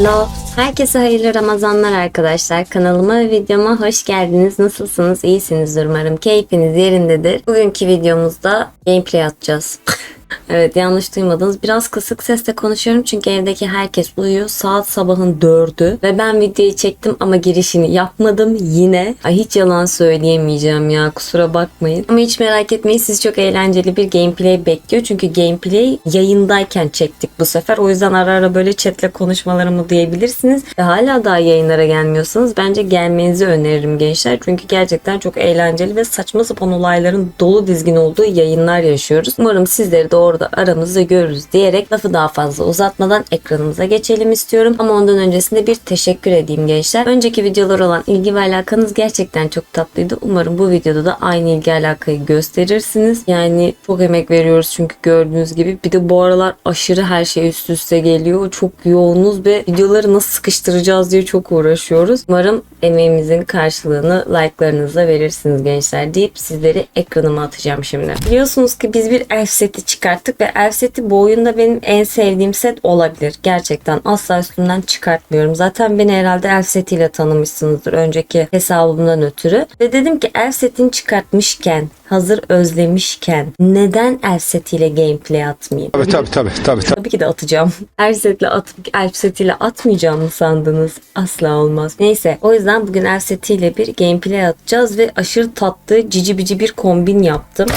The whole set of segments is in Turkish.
Love. Herkese hayırlı Ramazanlar arkadaşlar. Kanalıma ve videoma hoş geldiniz. Nasılsınız? İyisinizdir umarım. Keyfiniz yerindedir. Bugünkü videomuzda gameplay atacağız. evet yanlış duymadınız. Biraz kısık sesle konuşuyorum çünkü evdeki herkes uyuyor. Saat sabahın dördü ve ben videoyu çektim ama girişini yapmadım yine. Ay hiç yalan söyleyemeyeceğim ya kusura bakmayın. Ama hiç merak etmeyin siz çok eğlenceli bir gameplay bekliyor. Çünkü gameplay yayındayken çektik bu sefer. O yüzden ara ara böyle chatle konuşmalarımı duyabilirsiniz. Ve hala daha yayınlara gelmiyorsanız bence gelmenizi öneririm gençler. Çünkü gerçekten çok eğlenceli ve saçma sapan olayların dolu dizgin olduğu yayınlar yaşıyoruz. Umarım sizleri de orada aramızda görürüz diyerek lafı daha fazla uzatmadan ekranımıza geçelim istiyorum. Ama ondan öncesinde bir teşekkür edeyim gençler. Önceki videolar olan ilgi ve alakanız gerçekten çok tatlıydı. Umarım bu videoda da aynı ilgi alakayı gösterirsiniz. Yani çok emek veriyoruz çünkü gördüğünüz gibi. Bir de bu aralar aşırı her şey üst üste geliyor. Çok yoğunuz ve videoları nasıl sıkıştıracağız diye çok uğraşıyoruz. Umarım emeğimizin karşılığını like'larınızla verirsiniz gençler deyip sizleri ekranıma atacağım şimdi. Biliyorsunuz ki biz bir elf seti çıkarttık ve elf seti bu oyunda benim en sevdiğim set olabilir. Gerçekten asla üstümden çıkartmıyorum. Zaten beni herhalde elf setiyle tanımışsınızdır önceki hesabımdan ötürü. Ve dedim ki elf setini çıkartmışken hazır özlemişken neden elf setiyle gameplay atmayayım? Tabii tabii tabii tabii. tabii. Tabii ki de atacağım. Elf setle atıp elf setiyle atmayacağım mı sandınız? Asla olmaz. Neyse o yüzden bugün elf setiyle bir gameplay atacağız ve aşırı tatlı cici bici bir kombin yaptım.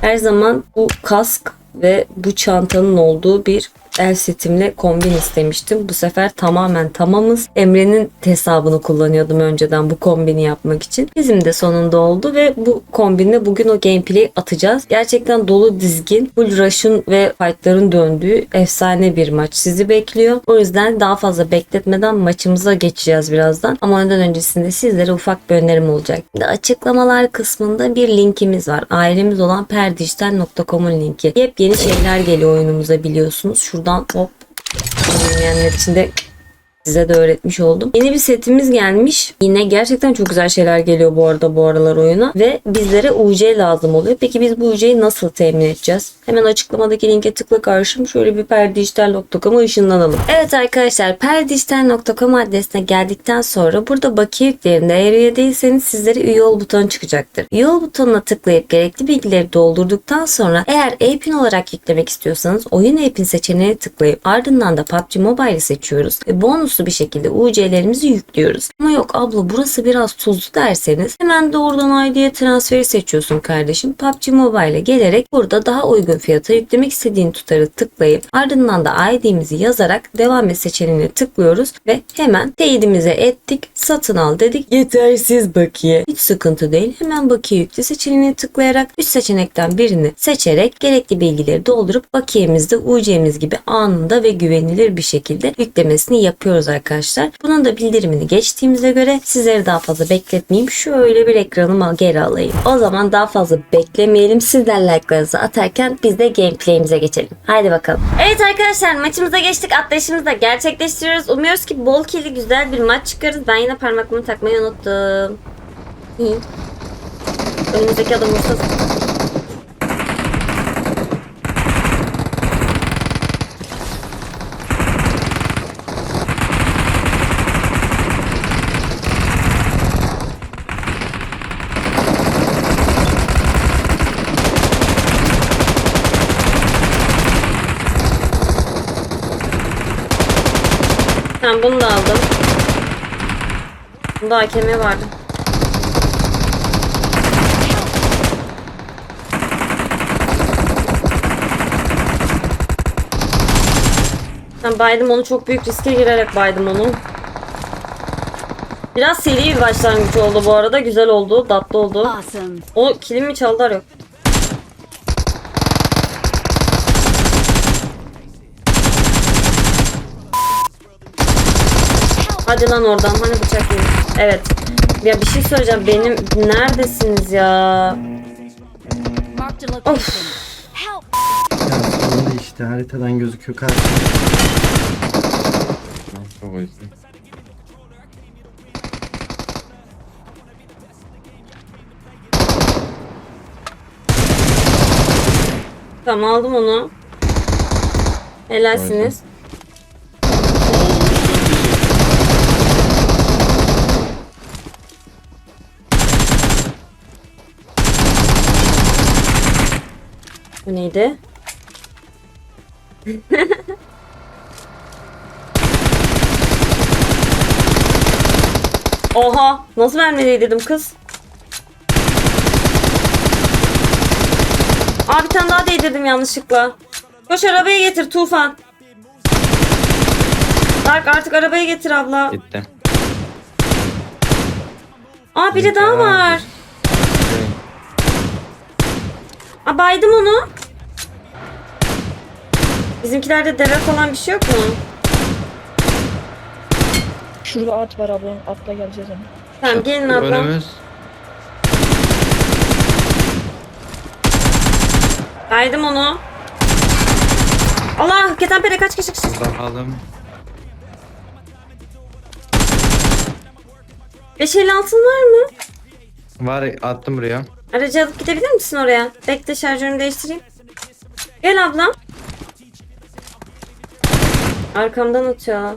Her zaman bu kask ve bu çantanın olduğu bir el setimle kombin istemiştim. Bu sefer tamamen tamamız. Emre'nin hesabını kullanıyordum önceden bu kombini yapmak için. Bizim de sonunda oldu ve bu kombinle bugün o gameplay'i atacağız. Gerçekten dolu dizgin, full rush'ın ve fight'ların döndüğü efsane bir maç sizi bekliyor. O yüzden daha fazla bekletmeden maçımıza geçeceğiz birazdan. Ama ondan öncesinde sizlere ufak bir önerim olacak. Açıklamalar kısmında bir linkimiz var. Ailemiz olan perdijital.com'un linki. Yepyeni şeyler geliyor oyunumuza biliyorsunuz. Şuradan hop. Bilmeyenler için de size de öğretmiş oldum. Yeni bir setimiz gelmiş. Yine gerçekten çok güzel şeyler geliyor bu arada bu aralar oyuna. Ve bizlere UC lazım oluyor. Peki biz bu UC'yi nasıl temin edeceğiz? Hemen açıklamadaki linke tıkla karşım. Şöyle bir perdijital.com'a ışınlanalım. Evet arkadaşlar perdijital.com adresine geldikten sonra burada bakiye yüklerinde eğer üye değilseniz sizlere üye ol butonu çıkacaktır. Üye ol butonuna tıklayıp gerekli bilgileri doldurduktan sonra eğer e-pin olarak yüklemek istiyorsanız oyun e-pin seçeneğine tıklayıp ardından da PUBG Mobile'i seçiyoruz. Ve bonuslu bir şekilde UC'lerimizi yüklüyoruz. Ama yok abla burası biraz tuzlu derseniz hemen doğrudan ID'ye transferi seçiyorsun kardeşim. PUBG Mobile'e gelerek burada daha uygun fiyata yüklemek istediğin tutarı tıklayıp ardından da ID'mizi yazarak devam et seçeneğine tıklıyoruz ve hemen teyidimize ettik. Satın al dedik. Yetersiz bakiye. Hiç sıkıntı değil. Hemen bakiye yükle seçeneğine tıklayarak 3 seçenekten birini seçerek gerekli bilgileri doldurup bakiyemizde UC'miz gibi anında ve güvenilir bir şekilde yüklemesini yapıyoruz arkadaşlar. Bunun da bildirimini geçtiğimize göre sizleri daha fazla bekletmeyeyim. Şöyle bir ekranıma geri alayım. O zaman daha fazla beklemeyelim. Sizler like'larınızı atarken biz de gameplay'imize geçelim. Haydi bakalım. Evet arkadaşlar maçımıza geçtik. Atlayışımızı da gerçekleştiriyoruz. Umuyoruz ki bol killi güzel bir maç çıkarız. Ben yine parmaklığımı takmayı unuttum. Önümüzdeki adam olsa Tamam bunu da aldım. Bunda AKM vardı. Ben baydım onu çok büyük riske girerek baydım onu. Biraz seri bir başlangıç oldu bu arada. Güzel oldu. Tatlı oldu. Awesome. O kilim mi çaldılar yok. Hadi lan oradan. Hani bıçak yiyin. Evet. Ya bir şey söyleyeceğim. Benim neredesiniz ya? Help! Ya sonunda işte haritadan gözüküyor karşımda. Çok acı. Tamam aldım onu. Helalsiniz. Neydi? Oha! Nasıl vermedi dedim kız? Aa bir tane daha değdirdim yanlışlıkla. Koş arabayı getir Tufan. Dark artık arabayı getir abla. Gitti. Aa biri daha var. Aa baydım onu. Bizimkilerde deve falan bir şey yok mu? Şurada at var abla. Atla geleceğiz ama. Tamam gelin abla. Önümüz. Baydım onu. Allah ketenpere kaç kaç kaç. Burada kaldım. 556 var mı? Var attım buraya. Aracı alıp gidebilir misin oraya? Bekle şarjörümü değiştireyim. Gel ablam. Arkamdan atıyor.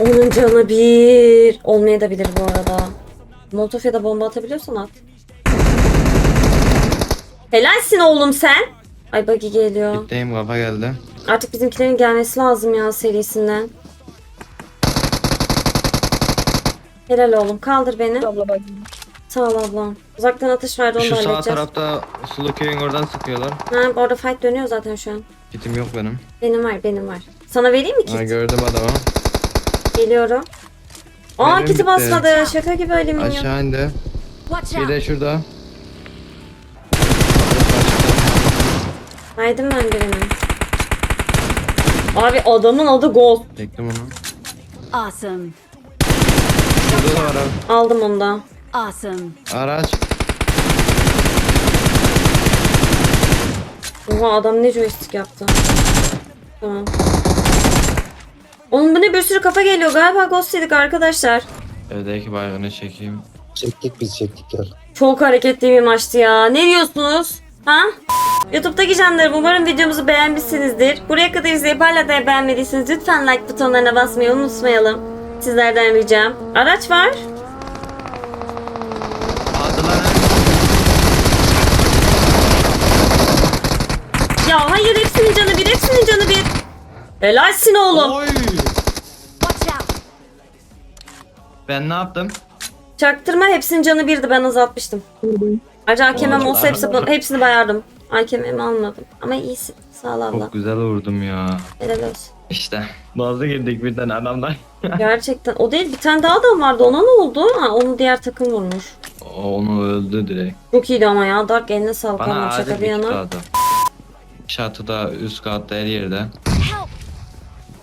Onun canı bir. Olmayabilir bu arada. Molotof ya da bomba atabiliyorsan at. Helalsin oğlum sen. Ay buggy geliyor. Gitteyim kafa geldi. Artık bizimkilerin gelmesi lazım ya serisinden. Helal oğlum kaldır beni. Abla. Sağ ol ablam. Uzaktan atış vardı onu da Şu sağ halledeceğiz. tarafta Sulu köyün oradan sıkıyorlar. Ha, orada fight dönüyor zaten şu an. Kitim yok benim. Benim var benim var. Sana vereyim mi Ha, kit? gördüm adamı. Geliyorum. Aa Benim kiti bitti. basmadı. Şaka gibi öyle minyon. Aşağı indi. Watch Bir out! de şurada. Haydim ben birini. Abi adamın adı Ghost. Çektim onu. Awesome. Şurada da var abi. Aldım onu da. Awesome. Araç. Oha adam ne joystick yaptı. Tamam. Oğlum bu ne bir sürü kafa geliyor. Galiba Ghost yedik arkadaşlar. Evdeki baygını çekeyim. Çektik biz çektik ya. Çok hareketli bir maçtı ya. Ne diyorsunuz? Ha? YouTube'daki canlarım umarım videomuzu beğenmişsinizdir. Buraya kadar izleyip hala da beğenmediyseniz lütfen like butonlarına basmayı unutmayalım. Sizlerden ricam. Araç var. Aldılar. Ya hayır hepsinin canı bir, hepsinin canı bir. Helalsin oğlum. Oy. Ben ne yaptım? Çaktırma hepsinin canı birdi ben azaltmıştım. Ayrıca Oğlum, olsa hepsi, hepsini bayardım. AKM'mi almadım. Ama iyisin. Sağ ol abla. Çok güzel vurdum ya. Helal olsun. İşte. Nazlı girdik bir tane adamdan. Gerçekten. O değil bir tane daha adam vardı. Ona ne oldu? Ha, onu diğer takım vurmuş. O onu öldü direkt. Çok iyiydi ama ya. Dark eline sağlık Bana acil şaka bir yana. Çatıda, üst katta her yerde.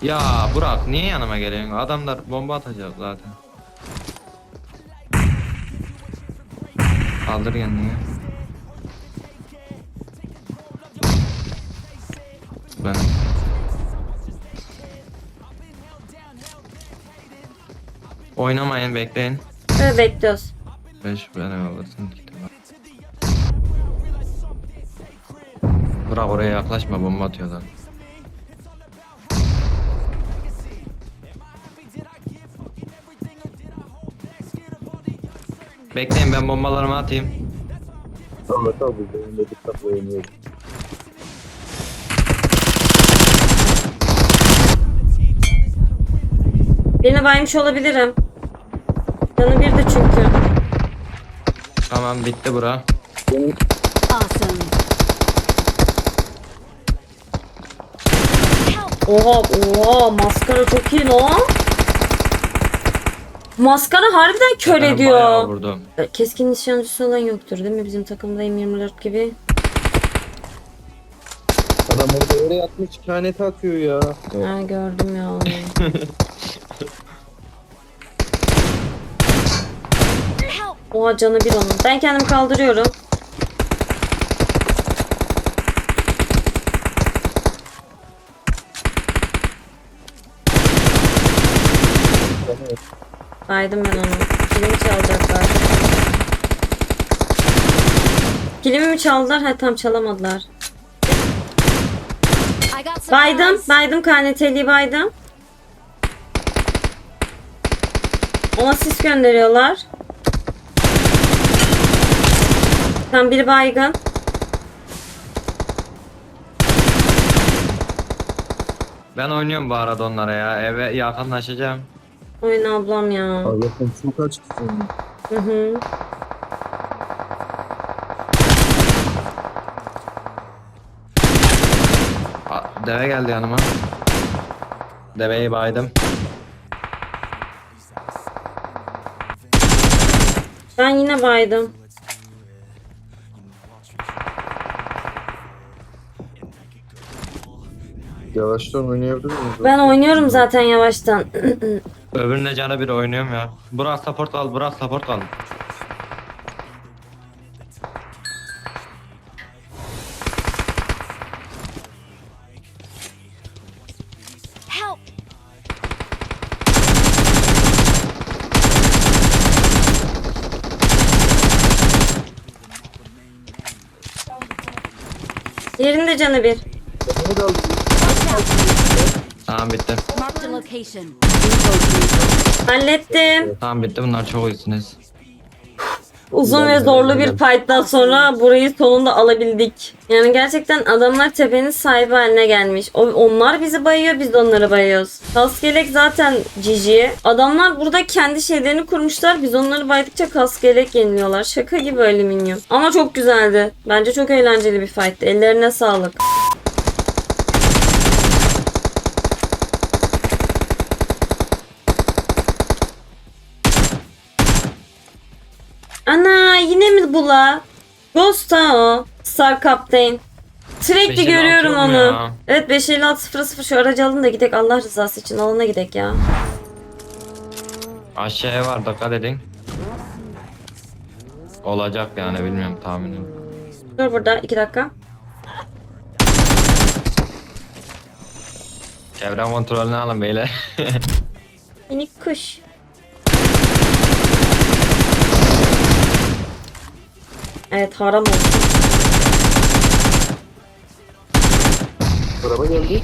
Ya Burak niye yanıma geliyorsun? Adamlar bomba atacak zaten. Kaldır kendini. Ben. Oynamayın bekleyin. Evet bekliyoruz. Beş beni alırsın. bak. Burak oraya yaklaşma bomba atıyorlar. Bekleyin ben bombalarımı atayım. Ahmet abi benim de dikkatli oynuyoruz. Birini baymış olabilirim. Canı birdi çünkü. Tamam bitti bura. Awesome. Help! Oha oha maskara çok iyi lan. Maskara harbiden kör Ben ediyor. vurdum. Keskin nişancısı olan yoktur değil mi bizim takımda M24 gibi? Adam orada oraya atmış kehanet atıyor ya. Ha gördüm ya. Help! Oha canı bir onun. Ben kendim kaldırıyorum. Baydım ben onu. Kilimi çalacaklar. Kilimi mi çaldılar? Ha tam çalamadılar. Baydım. Baydım KNT'liyi baydım. Ona sis gönderiyorlar. Tam biri baygın. Ben oynuyorum bu arada onlara ya. Eve yakınlaşacağım. Oyna ablam ya. Allah'tan çok açıksın. Hı hı. Aa, Deve geldi yanıma. Deveyi baydım. Ben yine baydım. Yavaştan oynayabilir miyiz? Ben oynuyorum zaten yavaştan. Öbürüne canı bir oynuyorum ya. Burak support al, Burak support al. Help! Yerinde canı bir. Tamam bitti. Location. Hallettim. Tamam bitti bunlar çok iyisiniz. Uzun ve zorlu bir fight'tan sonra burayı sonunda alabildik. Yani gerçekten adamlar tepenin sahibi haline gelmiş. O- onlar bizi bayıyor, biz de onları bayıyoruz. Kaskelek zaten cici. Adamlar burada kendi şeylerini kurmuşlar. Biz onları baydıkça kaskelek yeniliyorlar. Şaka gibi öyle minyon. Ama çok güzeldi. Bence çok eğlenceli bir fight'tı. Ellerine sağlık. Ana yine mi bu la? Ghost ha o. Star Captain. Sürekli 556 görüyorum onu. ya? Evet 55600 şu aracı alın da gidek Allah rızası için alana gidek ya. Aşağıya var dikkat edin. Olacak yani bilmiyorum tahminim. Dur burada 2 dakika. Çevre kontrolünü alın beyler. Minik kuş. Evet haram oldu. Araba geldi.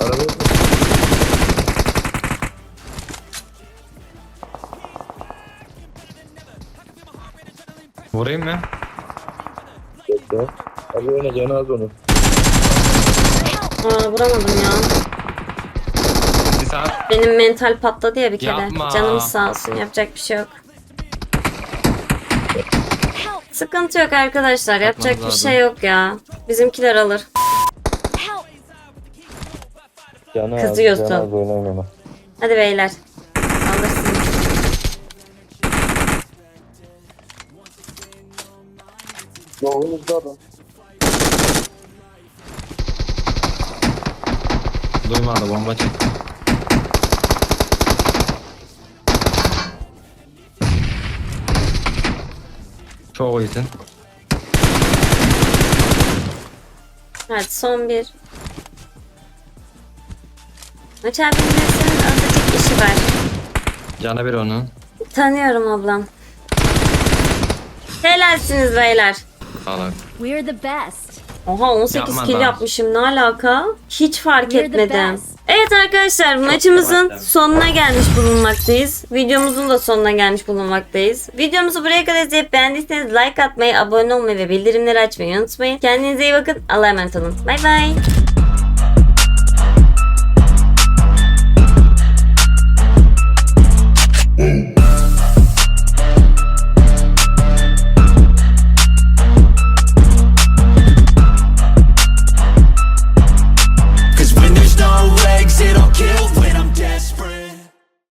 Araba Vurayım mı? geldi. Abi oyna canı az onu. Aa vuramadım ya. Bir saat. Benim mental patladı ya bir kere. Yapma. Canımız sağ olsun yapacak bir şey yok. Sıkıntı yok arkadaşlar. Yapacak bir lazım. şey yok ya. Bizimkiler alır. Canı Kızıyorsun. az, canı az oynayın ona. Hadi beyler. Adam. Duymadı bomba çekti. Çok iyisin. Evet son bir. Maç abinin azıcık işi var. Canı bir onun. Tanıyorum ablam. Helalsiniz beyler. Sağlık. We're the best. Oha 18 Yapma kill lan. yapmışım ne alaka? Hiç fark We're the etmedim. best. Evet arkadaşlar maçımızın sonuna gelmiş bulunmaktayız. Videomuzun da sonuna gelmiş bulunmaktayız. Videomuzu buraya kadar izleyip beğendiyseniz like atmayı, abone olmayı ve bildirimleri açmayı unutmayın. Kendinize iyi bakın. Allah'a emanet olun. Bay bay.